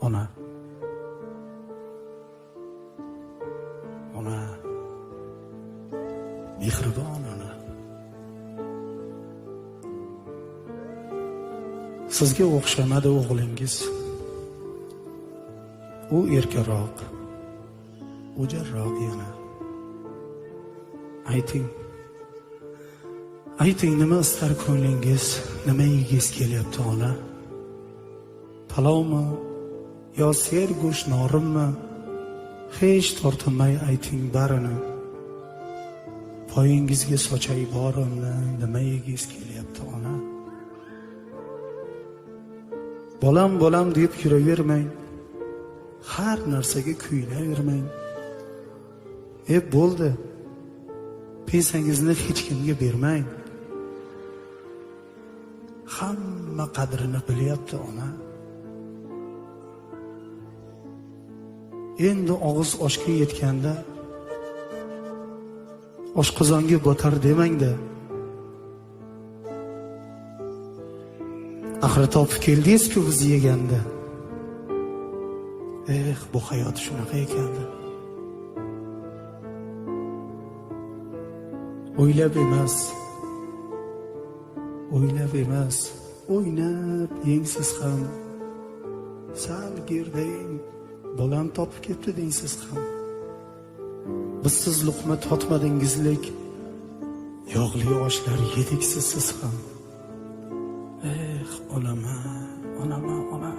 ona. Ona. Mehribon ona. Sizga o'xshamadi o'g'lingiz. U erkaroq. O'jarroq yana. Ayting. Ayting nima istar ko'nglingiz? Nima yegiz kelyapti ona? Palovmi yo ser go'sht hech tortinmay ayting barini. Poyingizga sochay borimni nima yegiz kelyapti ona? Bolam bolam deb yuravermang har narsaga kuyinavermang e bo'ldi. Pensangizni hech kimga bermang. Hamma qadrini bilyapti ona. Endi og'iz oshga yetganda oshqozonga botar demangda axir topib keldingiz-ku biz yeganda. Eh bu hayot shunaqa ekanda. O'ylab emas o'ylab emas o'ynab yengsiz ham sal gerdaying bolam topib ketdi deysiz ham. Bizsiz luqma totmadingizlik yog'li oshlar yediksiz siz ham. Eh onama onama ona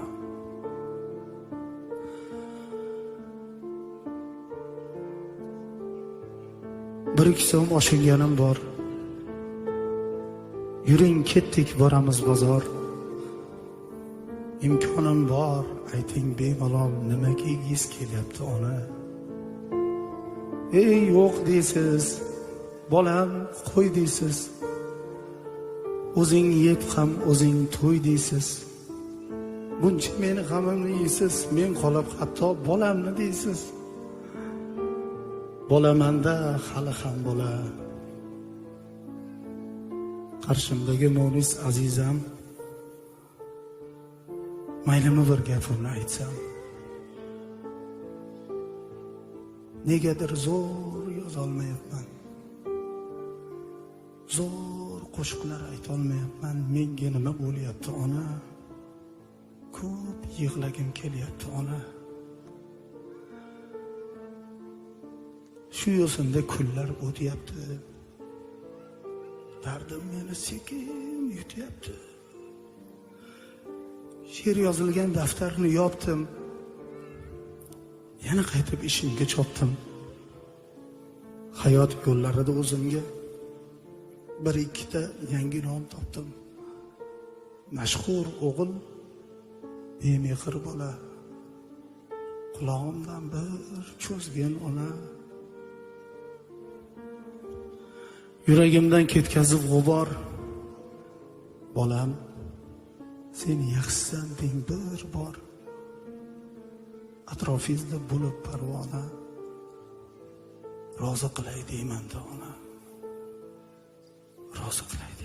bir ikki so'm oshinganim bor. Yuring ketdik boramiz bozor. Imkonim bor. Ayting bemalol nima yegiz kelyapti ona? Ey yo'q deysiz. Bolam qo'y deysiz. O'zing yeb ham o'zing to'y deysiz. Buncha meni g'amimni yeysiz men qolib hatto bolamni deysiz. Bolamanda hali ham bola. Qarshimdagi munis azizam. Bir gapimni aytsam negadir zo'r yozolmayapman zo'r qo'shiqlar aytolmayapman menga nima bo'lyapti ona ko'p yig'lagim kelyapti ona shu yo'sinda kunlar o'tyapti dardim meni sekin yutyapti she'r yozilgan daftarni yopdim yana qaytib ishimga chopdim hayot yo'llarida o'zimga bir ikkita yangi nom topdim mashhur o'g'il bemehr bola qulog'imdan bir cho'zgin ona. Yuragimdan ketkazib g'ubor bolam sen yaxshisan deng bir bor. Atrofingizda bo'lib parvona. Rozi qilay deyman ona. Rozi qilay.